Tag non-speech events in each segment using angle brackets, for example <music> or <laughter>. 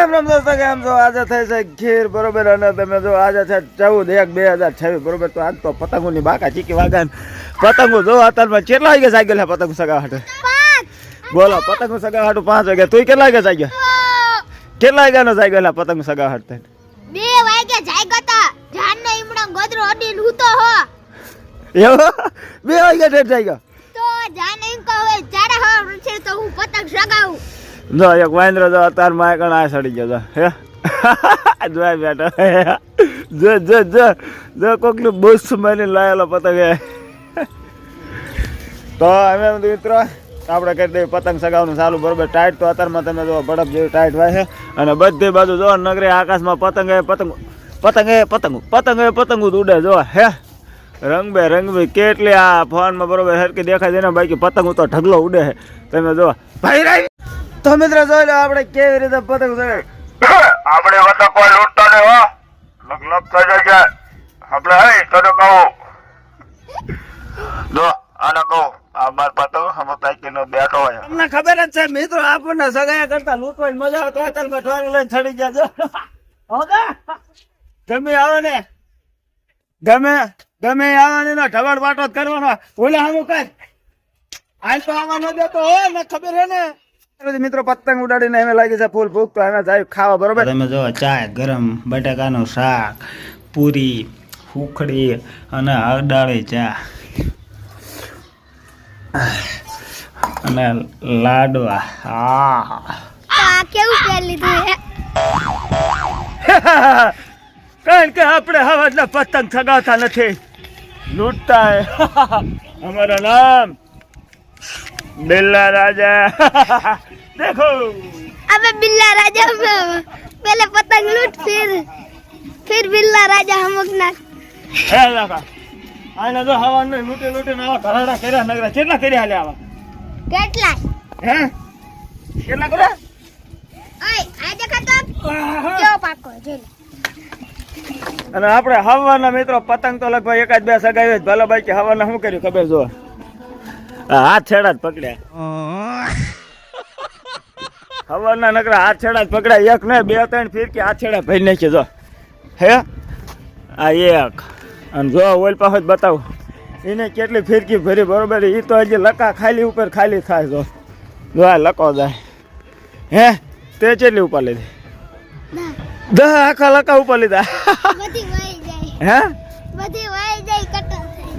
રામ રામ દોસ્તો કેમ છો? આજે થઈ છે ખીર બરોબર અને તમે જો આજે છે ચૌદ એક બે હજાર છવ્વીસ બરોબર? તો આજ તો પતંગોની બાકા ચીકી વાગા ને પતંગો જો અત્યારમાં કેટલા વાગે જાગેલા પતંગ સગા હાટે? બોલો પતંગ સગા હાટું પાંચ વાગે. તું કેટલા વાગે જાગ્યો કેટલા વાગ્યાનો જાગેલા પતંગ સગા હાટતે બે વાગે જાગ્યો તા જાનનો ઈમડો ગોદરો અડીને હૂતો હો. એવો? બે વાગ્યા ઠેઠ જાગ્યો તો જાન એમ કહે ચારે હવા છે તો હું પતંગ સગાવું. જો, એક વાંદરો જો અત્યારમાં કણ આ સડી ગયો હે? <laughs> જોઈ બેઠો. જો જો જો. જો, કોકનું બસ મારી લાયેલો પતંગ તો અમે મિત્રો, આપણે કરી દઈએ પતંગ સગાવવાનું ચાલુ. બરોબર ટાઈટ તો અત્યારમાં તમે જો ભડપ જેવી ટાઈટ હોય છે. અને બધી બાજુ જો નગરે આકાશમાં પતંગ એ પતંગ પતંગ એ પતંગ પતંગ એ પતંગ ઉડે, જો. હે? રંગબે રંગબે કેટલી આ ફોનમાં બરોબર સરખી દેખાય છે ને બાકી પતંગ તો ઢગલો ઉડે છે. તમે જો, ભાઈ તો મિત્રો જોઈ લો આપણે કેવી રીતે પતંગ ચગાવી <laughs> આપણે વતા કોઈ લૂંટતા ને હો. લગ લગ થઈ જાય છે. આપણે હે તને કહું. જો આને કહું આ પતંગ હમ તાકી નો બેઠો હોય. તમને ખબર જ છે મિત્રો આપણને સગાયા કરતા લૂંટવાની મજા આવે તો અત્યારમાં ઠોરી લઈને ચડી ગયા છો. <laughs> હોગા? ગમે આવે ને. ગમે ગમે આવવાની નો ઢવળ વાટો કરવાનો. ઓલા હામું કર આજ તો આમાં ન દેતો હોય ને ખબર હે ને. મિત્રો પતંગ ઉડાડીને એમે લાગી છે ફૂલ ભૂખ તો એમે જાય ખાવા બરોબર? તમે જો ચા ગરમ બટાકાનું શાક પૂરી ફૂખડી અને અડાળી ચા. અને લાડવા. હા આ કેવું પહેર લીધું હે? <laughs> કારણ કે આપણે હવાના પતંગ સગાવતા નથી. લૂંટતા હે. <laughs> અમારું નામ બિલ્લા રાજા. <laughs> દેખો. અબે બિલ્લા રાજા પહેલે પતંગ લૂટ ફિર ફિર બિલ્લા રાજા હમક ના હે લાકા આને તો હવાન ને લૂટે લૂટે ના ઘરાડા કર્યા નગરા કેટલા કર્યા લે આવા? કેટલા? હે? કેટલા કર્યા? ઓય આ દેખા તો. કેવો પાકો જોઈ અને આપણે હવાના મિત્રો પતંગ તો લગભગ એક જ બે સગાવ્યો ભલો ભાઈ કે હવાના શું કર્યું ખબર જોવા. હાથ છેડા જ પકડ્યા. હવાના નકરા હાથ છેડા જ પકડ્યા. એક ને બે ત્રણ ફીરકી હાથ છેડા ભરી નાખી જો. હે? આ એક. અને જો ઓલ પાસે જ બતાવું. એને કેટલી ફીરકી ભરી બરોબર. એ તો હજી લકા ખાલી ઉપર ખાલી થાય જો. જો આ લકો જાય. હે? તે કેટલી ઉપર લીધી? દહ આખા લકા ઉપર લીધા. હે? બધી વહી જાય કટર થઈ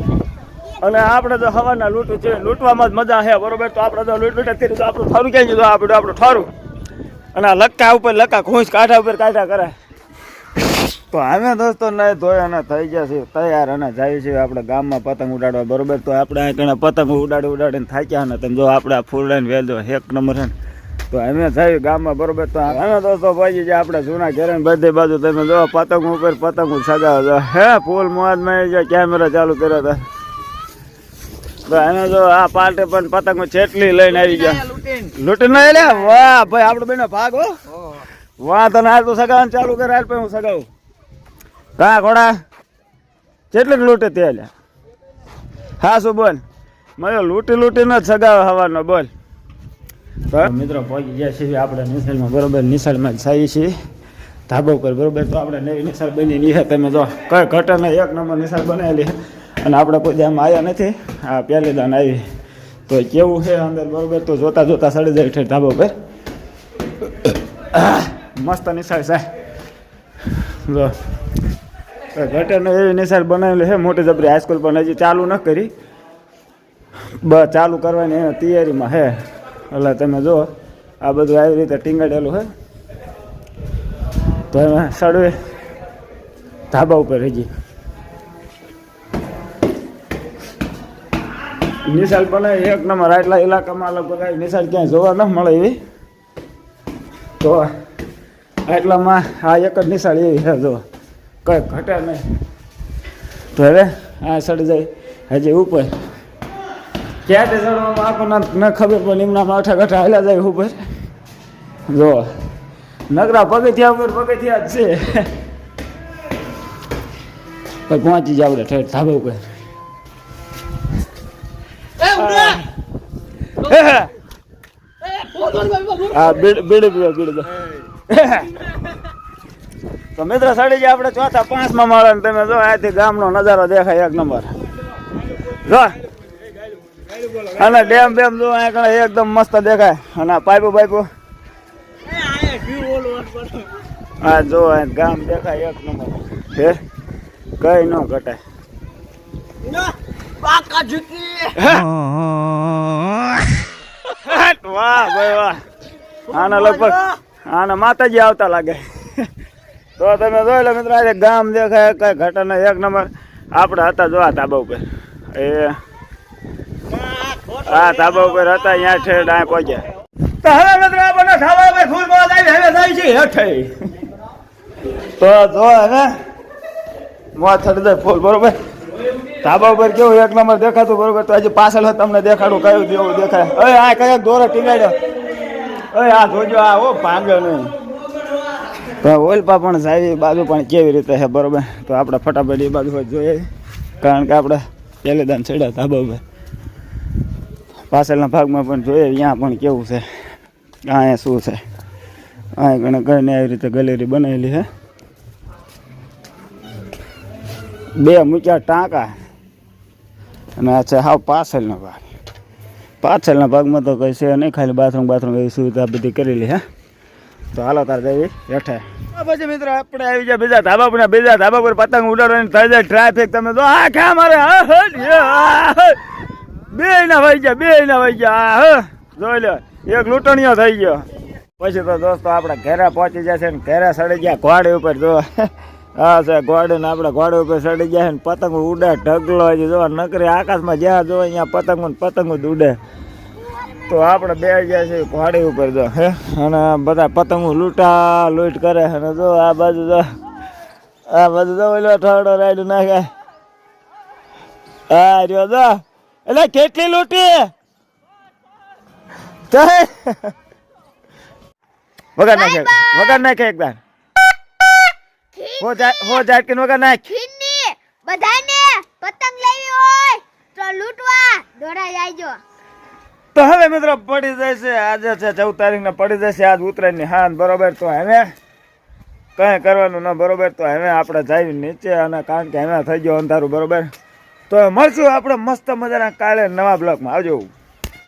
અને આપણે તો હવાના લૂંટું છે, લૂંટવામાં જ મજા છે, બરોબર? તો આપણે તો લૂંટ લૂંટ કરીએ તો આપણું થારું ક્યાં જતું આપણું આપણું થારું. અને આ લક્કા ઉપર લક્કા ઘૂંસ કાંઠા ઉપર કાંઠા કરે. તો અમે દોસ્તો નહીં ધોયા અને થઈ ગયા છે તૈયાર અને જાય છે આપણે ગામમાં પતંગ ઉડાડવા, બરોબર? તો આપણે આ ઘણા પતંગ ઉડાડી ઉડાડીને થાક્યા ને તમે જો આપણે ફૂલડાઈને વેલ દો એક નંબર છે ને. તો અમે થયું ગામમાં, બરોબર? તો અમે દોસ્તો પહોંચી જાય આપણે જૂના ઘરે બધી બાજુ તમે જો, પતંગ ઉપર પતંગ સગાવો હે, ફૂલ મોજમાં કેમેરા ચાલુ કર્યો હતા તો એને તો આ પાર્ટી પણ પતંગો છેટલી લઈને આવી ગયા. લૂંટી ના લે વાહ ભાઈ આપણો બેનો ભાગ હો. વાહ તને આ તો સગાવવાનું ચાલુ કરે હાલ હું સગાવું. કા ઘોડા? કેટલીક લૂંટે તે લે હા શું બોલ? મયો લૂંટી લૂંટીને જ સગાવે હવાનો બોલ. મિત્રો પહોંચી ગયા છીએ આપણે નિશાળમાં બરોબર? નિશાળમાં જ જઈએ છીએ. ધાબો પર બરોબર? તો આપણે નવી નિશાળ બની નહીં તમે જો કઈ ઘટના એક નંબર નિશાળ બનાવેલી છે. અને આપણે કોઈ જેમ આવ્યા નથી. આ પહેલી દાન આવી. તો કેવું છે અંદર બરોબર? તો જોતા જોતા સડી જાય ઠેર ધાબા પર મસ્ત નિશાળ સાહેબ. જો કઈ એવી નિશાળ બનાવેલી છે, મોટી જબરી હાઈસ્કૂલ પણ હજી ચાલુ ન કરી. બ ચાલુ કરવાની એની તૈયારીમાં છે. એટલે તમે જો, આ બધું આવી રીતે ટીંગાડેલું છે. તો એમાં સડવે ધાબા ઉપર હજી. નિશાળ પણ એક નંબર. આટલા ઇલાકામાં અલગ બધા નિશાળ ક્યાંય જોવા ન મળે એવી. તો આટલામાં આ એક જ નિશાળ એવી છે, જો. કંઈ ઘટે નહીં. તો હવે આ સડી જાય હજી ઉપર. ક્યાંથી ચડવામાં આપણને ન ખબર, પણ એમના માઠા ગઠા હાલ્યા જાય ઉપર. જો નગરા પગથિયા ઉપર પગથિયા જ છે. <laughs> પહોંચી આપણે ઠેઠ ધાબા ઉપર. તો મિત્ર સડી જાય આપણે ચોથા પાંચમા માળા ને તમે જો આથી ગામનો નજારો દેખાય એક નંબર. જો. અને ડેમ બેમ જો અહીંયા કણે એકદમ મસ્ત દેખાય. અને પાઇપો પાઇપો. હા, જો ગામ દેખાય એક નંબર. હે? કઈ ન ઘટાય. હટ, વાહ ભાઈ વાહ. આના લગભગ આના માતાજી આવતા લાગે. તો તમે જોઈ લો મિત્રો આજે ગામ દેખાય કઈ ઘટના એક નંબર આપણે હતા જો આ ધાબા ઉપર. એ આ ધાબા ઉપર હતા અહીંયા ઠેડ ડાય પહોંચ્યા. તો હવે મિત્રો આપણને ધાબા ઉપર ફૂલ બોલ આવી હવે જાય છે હેઠે તો જો હવે મોજ થડી જાય ફૂલ બરોબર? ધાબા ઉપર કેવું એક નંબર દેખાતું બરોબર? તો આજે પાછળ તમને દેખાડું કયું દેવું દેખાય. હવે આ કયા દોરો ટીંગાડ્યો? હવે આ જોજો, આ ઓ ભાંગે નહીં તો ઓલપા પણ સાહેબ બાજુ પણ કેવી રીતે છે, બરોબર? તો આપણે ફટાફટ એ બાજુ જોઈએ. કારણ કે આપણે પહેલે દાન ચડ્યા ધાબા ઉપર. પાછળના ભાગમાં પણ જોઈએ અહીંયા પણ કેવું છે. અહીંયા શું છે? અહીંયા ઘણા ઘણી આવી રીતે ગેલેરી બનાવેલી છે. બે મૂક્યા ટાંકા. અને આ છે હાવ પાછળનો ભાગ. પાછળના ભાગમાં તો કઈ છે નહીં, ખાલી બાથરૂમ બાથરૂમ એવી સુવિધા બધી કરેલી હે. તો હાલો તાર જઈએ, હેઠે. પછી મિત્રો, આપણે આવી ગયા બીજા ધાબા પર બીજા ધાબા પર પતંગ ઉડાડવાની થઈ જાય ટ્રાફિક તમે તો આ ક્યાં મારે. બે ના ભાઈ ગયા બે ના ભાઈ ગયા હા. જોઈ લો, એક લૂંટણીઓ થઈ ગયો. પછી તો દોસ્તો, આપણે ઘરે પહોંચી જશે ને ઘેરા સડી ગયા, ઘોડી ઉપર, જો. હા સાહેબ ઘોડે ને આપણે ઘોડે ઉપર ચડી જાય ને પતંગ ઉડે, ઢગલો છે. જો, નકરી આકાશમાં જ્યાં જો અહીંયા પતંગ ને પતંગ જ ઉડે. તો આપણે બે ગયા છે ઘોડે ઉપર, જો, હે? અને બધા પતંગો લૂંટા લૂંટ કરે અને જો, આ બાજુ જો, આ બાજુ જો, ઓલો ઠોડો રાઈડ નાખે. હા રહ્યો, જો. એટલે કેટલી લૂંટી? વગર નાખે વગર નાખે એકવાર હો જાય હો જાય કે વગર નાખ. ખીરની બધાને પતંગ લેવી હોય તો લૂંટવા દોડા જાયજો. તો હવે મિત્રો પડી જશે આજે છે ચૌદ તારીખ ને પડી જશે આજ ઉતરાય ને હાન બરોબર? તો હવે કઈ કરવાનું ના બરોબર? તો હવે આપણે જઈ નીચે અને કારણ કે હવે થઈ ગયો અંધારું બરોબર? તો મળશું આપણે મસ્ત મજાના કાલે નવા બ્લોકમાં. આવજો.